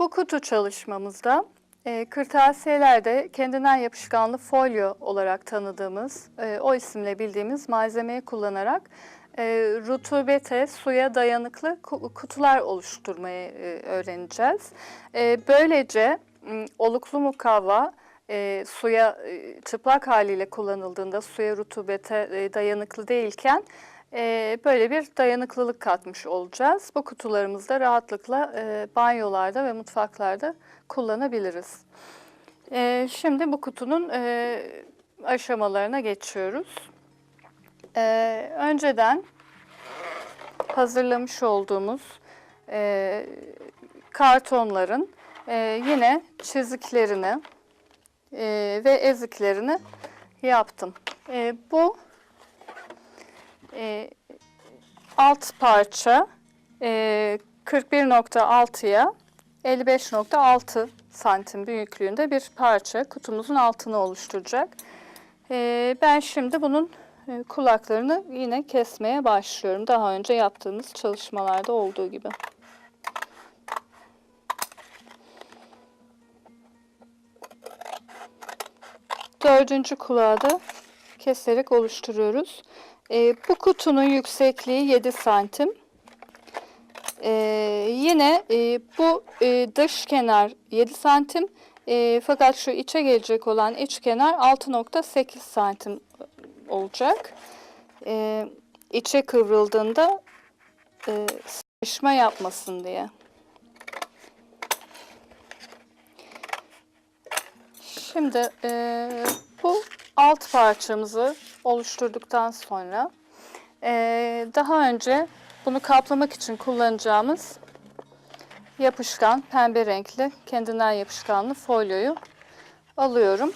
Bu kutu çalışmamızda e, kırtasiyelerde kendinden yapışkanlı folyo olarak tanıdığımız, e, o isimle bildiğimiz malzemeyi kullanarak e, rutubete, suya dayanıklı ku- kutular oluşturmayı e, öğreneceğiz. E, böylece oluklu mukavva e, suya e, çıplak haliyle kullanıldığında suya rutubete e, dayanıklı değilken e, böyle bir dayanıklılık katmış olacağız. Bu kutularımızda rahatlıkla e, banyolarda ve mutfaklarda kullanabiliriz. E, şimdi bu kutunun e, aşamalarına geçiyoruz. E, önceden hazırlamış olduğumuz e, kartonların e, yine çiziklerini e, ve eziklerini yaptım. E, bu e, alt parça e, 41.6'ya 55.6 santim büyüklüğünde bir parça kutumuzun altını oluşturacak. E, ben şimdi bunun e, kulaklarını yine kesmeye başlıyorum. Daha önce yaptığımız çalışmalarda olduğu gibi. Dördüncü kulağı da keserek oluşturuyoruz. Ee, bu kutunun yüksekliği 7 santim. Ee, yine e, bu e, dış kenar 7 santim. E, fakat şu içe gelecek olan iç kenar 6.8 santim olacak. E, içe kıvrıldığında e, sıkışma yapmasın diye. Şimdi e, bu alt parçamızı oluşturduktan sonra e, daha önce bunu kaplamak için kullanacağımız yapışkan pembe renkli kendinden yapışkanlı folyoyu alıyorum.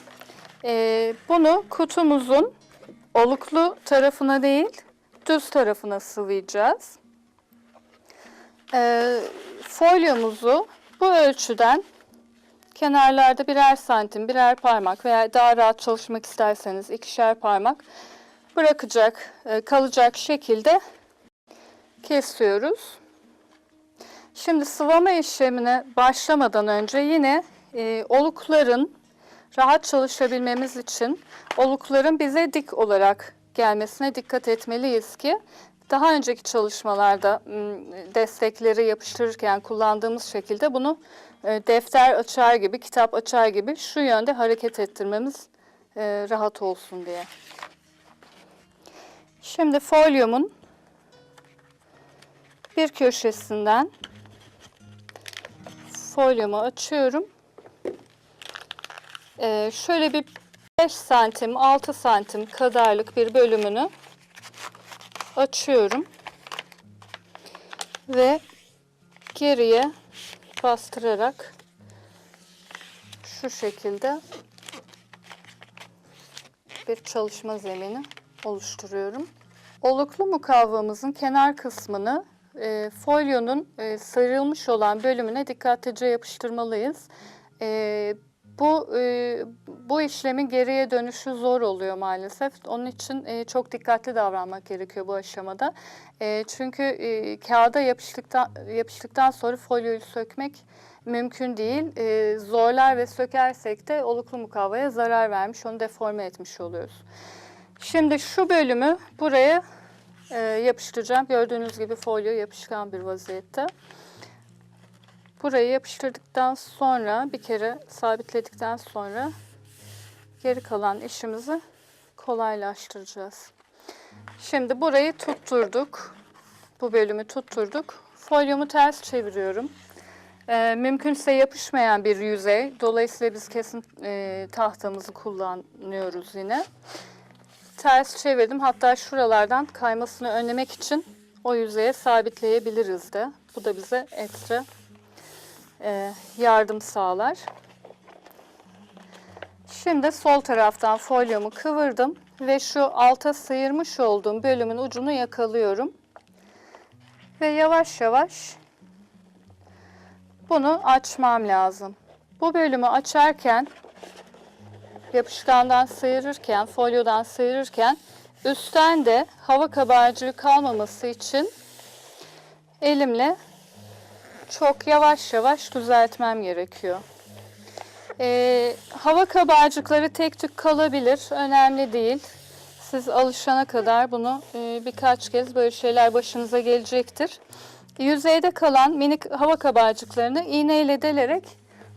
E, bunu kutumuzun oluklu tarafına değil düz tarafına sıvayacağız. E, folyomuzu bu ölçüden kenarlarda birer santim, birer parmak veya daha rahat çalışmak isterseniz ikişer parmak bırakacak, e, kalacak şekilde kesiyoruz. Şimdi sıvama işlemine başlamadan önce yine e, olukların rahat çalışabilmemiz için olukların bize dik olarak gelmesine dikkat etmeliyiz ki daha önceki çalışmalarda destekleri yapıştırırken kullandığımız şekilde bunu defter açar gibi, kitap açar gibi şu yönde hareket ettirmemiz e, rahat olsun diye. Şimdi folyomun bir köşesinden folyomu açıyorum. E, şöyle bir 5 santim, 6 santim kadarlık bir bölümünü açıyorum. Ve geriye bastırarak şu şekilde bir çalışma zemini oluşturuyorum. Oluklu mukavvamızın kenar kısmını e, folyonun e, sarılmış olan bölümüne dikkatlice yapıştırmalıyız. E, bu e, bu işlemin geriye dönüşü zor oluyor maalesef. Onun için e, çok dikkatli davranmak gerekiyor bu aşamada. E, çünkü e, kağıda yapıştıktan yapıştıktan sonra folyoyu sökmek mümkün değil. E, zorlar ve sökersek de oluklu mukavvaya zarar vermiş, onu deforme etmiş oluyoruz. Şimdi şu bölümü buraya e, yapıştıracağım. Gördüğünüz gibi folyo yapışkan bir vaziyette. Burayı yapıştırdıktan sonra bir kere sabitledikten sonra geri kalan işimizi kolaylaştıracağız. Şimdi burayı tutturduk. Bu bölümü tutturduk. Folyomu ters çeviriyorum. Ee, mümkünse yapışmayan bir yüzey. Dolayısıyla biz kesin e, tahtamızı kullanıyoruz yine. Ters çevirdim. Hatta şuralardan kaymasını önlemek için o yüzeye sabitleyebiliriz de. Bu da bize ekstra e, yardım sağlar. Şimdi sol taraftan folyomu kıvırdım ve şu alta sıyırmış olduğum bölümün ucunu yakalıyorum. Ve yavaş yavaş bunu açmam lazım. Bu bölümü açarken yapışkandan sıyırırken, folyodan sıyırırken üstten de hava kabarcığı kalmaması için elimle çok yavaş yavaş düzeltmem gerekiyor. Ee, hava kabarcıkları tek tük kalabilir. Önemli değil. Siz alışana kadar bunu e, birkaç kez böyle şeyler başınıza gelecektir. Yüzeyde kalan minik hava kabarcıklarını iğneyle delerek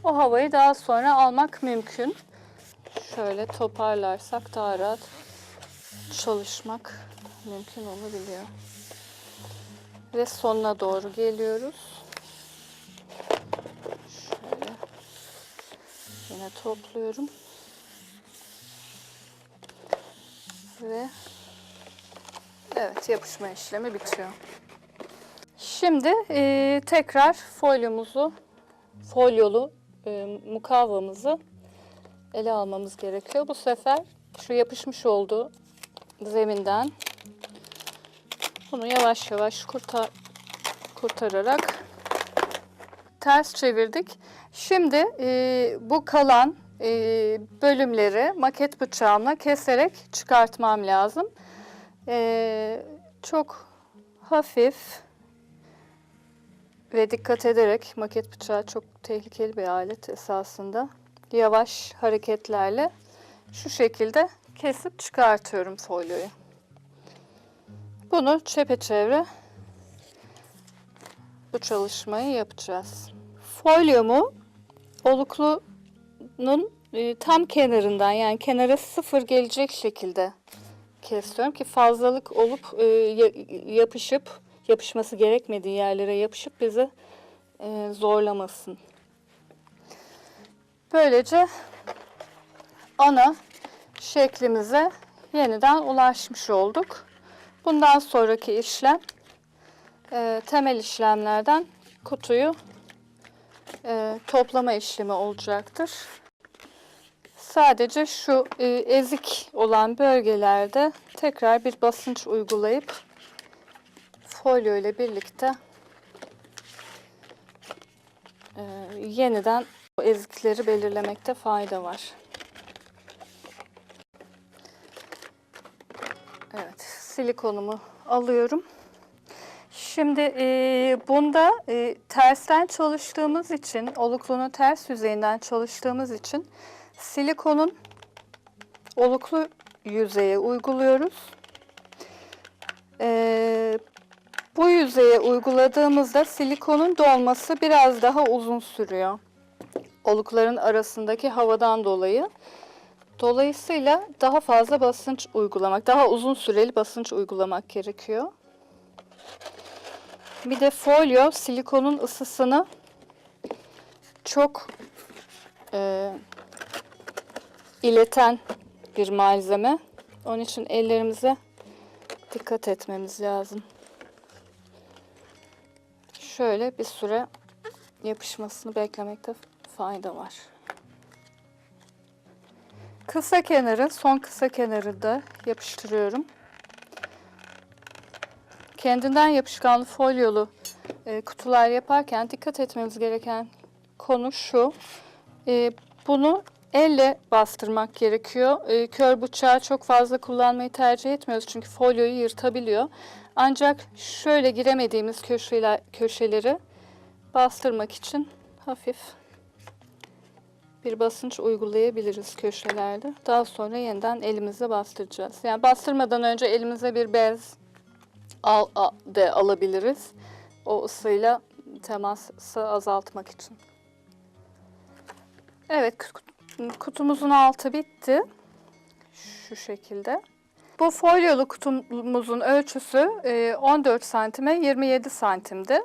o havayı daha sonra almak mümkün. Şöyle toparlarsak daha rahat çalışmak mümkün olabiliyor. Ve sonuna doğru geliyoruz. Şöyle yine topluyorum. Ve evet yapışma işlemi bitiyor. Şimdi e, tekrar folyomuzu, folyolu e, mukavvamızı ele almamız gerekiyor. Bu sefer şu yapışmış olduğu zeminden bunu yavaş yavaş kurtar, kurtararak ters çevirdik. Şimdi e, bu kalan e, bölümleri maket bıçağımla keserek çıkartmam lazım. E, çok hafif ve dikkat ederek maket bıçağı çok tehlikeli bir alet esasında. Yavaş hareketlerle şu şekilde kesip çıkartıyorum folyoyu. Bunu çepeçevre bu çalışmayı yapacağız. Folyomu oluklunun e, tam kenarından yani kenara sıfır gelecek şekilde kesiyorum ki fazlalık olup e, ya- yapışıp yapışması gerekmediği yerlere yapışıp bizi e, zorlamasın. Böylece ana şeklimize yeniden ulaşmış olduk. Bundan sonraki işlem e, temel işlemlerden kutuyu e, toplama işlemi olacaktır. Sadece şu e, ezik olan bölgelerde tekrar bir basınç uygulayıp folyo ile birlikte e, yeniden o ezikleri belirlemekte fayda var. Evet, silikonumu alıyorum. Şimdi e, bunda e, tersten çalıştığımız için, oluklunun ters yüzeyinden çalıştığımız için silikonun oluklu yüzeye uyguluyoruz. E, bu yüzeye uyguladığımızda silikonun dolması biraz daha uzun sürüyor. Olukların arasındaki havadan dolayı. Dolayısıyla daha fazla basınç uygulamak, daha uzun süreli basınç uygulamak gerekiyor. Bir de folyo silikonun ısısını çok e, ileten bir malzeme. Onun için ellerimize dikkat etmemiz lazım. Şöyle bir süre yapışmasını beklemekte fayda var. Kısa kenarı, son kısa kenarı da yapıştırıyorum. Kendinden yapışkanlı folyolu e, kutular yaparken dikkat etmemiz gereken konu şu. E, bunu elle bastırmak gerekiyor. E, kör bıçağı çok fazla kullanmayı tercih etmiyoruz çünkü folyoyu yırtabiliyor. Ancak şöyle giremediğimiz köşeler, köşeleri bastırmak için hafif bir basınç uygulayabiliriz köşelerde. Daha sonra yeniden elimizle bastıracağız. Yani bastırmadan önce elimize bir bez al, a- de alabiliriz. O ısıyla teması azaltmak için. Evet kut- kutumuzun altı bitti. Şu şekilde. Bu folyolu kutumuzun ölçüsü e, 14 santime 27 santimdi.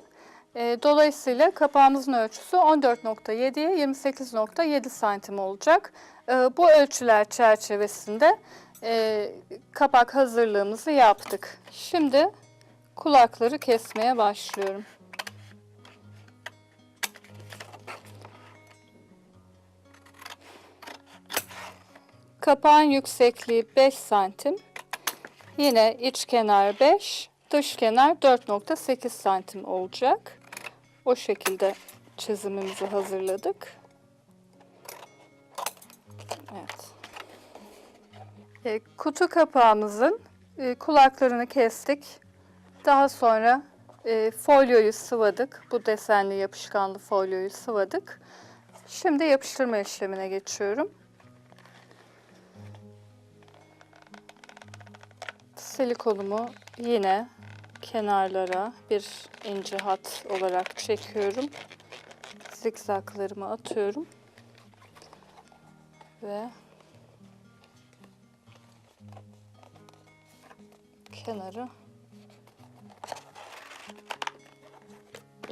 E, Dolayısıyla kapağımızın ölçüsü 14.7'ye 28.7 santim olacak. E, Bu ölçüler çerçevesinde e, kapak hazırlığımızı yaptık. Şimdi kulakları kesmeye başlıyorum. Kapağın yüksekliği 5 santim. Yine iç kenar 5, dış kenar 4.8 santim olacak. O şekilde çizimimizi hazırladık. Evet. E, kutu kapağımızın e, kulaklarını kestik. Daha sonra e, folyoyu sıvadık. Bu desenli yapışkanlı folyoyu sıvadık. Şimdi yapıştırma işlemine geçiyorum. Silikonumu yine kenarlara bir ince hat olarak çekiyorum. Zikzaklarımı atıyorum. Ve kenarı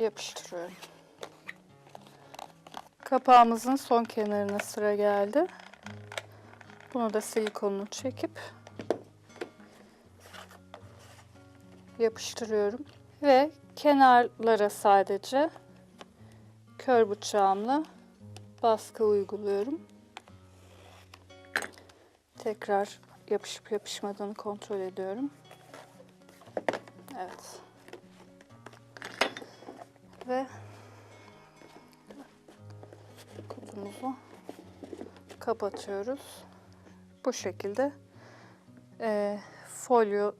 yapıştırıyorum. Kapağımızın son kenarına sıra geldi. Bunu da silikonunu çekip yapıştırıyorum ve kenarlara sadece kör bıçağımla baskı uyguluyorum. Tekrar yapışıp yapışmadığını kontrol ediyorum. Evet. Ve kutumuzu kapatıyoruz. Bu şekilde eee, folyo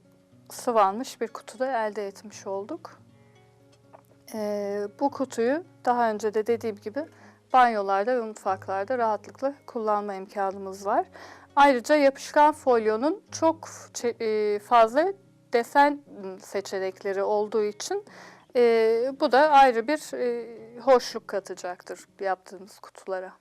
sıvanmış bir kutuda elde etmiş olduk. Eee, bu kutuyu daha önce de dediğim gibi banyolarda ve mutfaklarda rahatlıkla kullanma imkanımız var. Ayrıca yapışkan folyonun çok e, fazla desen seçenekleri olduğu için e, bu da ayrı bir e, hoşluk katacaktır yaptığımız kutulara.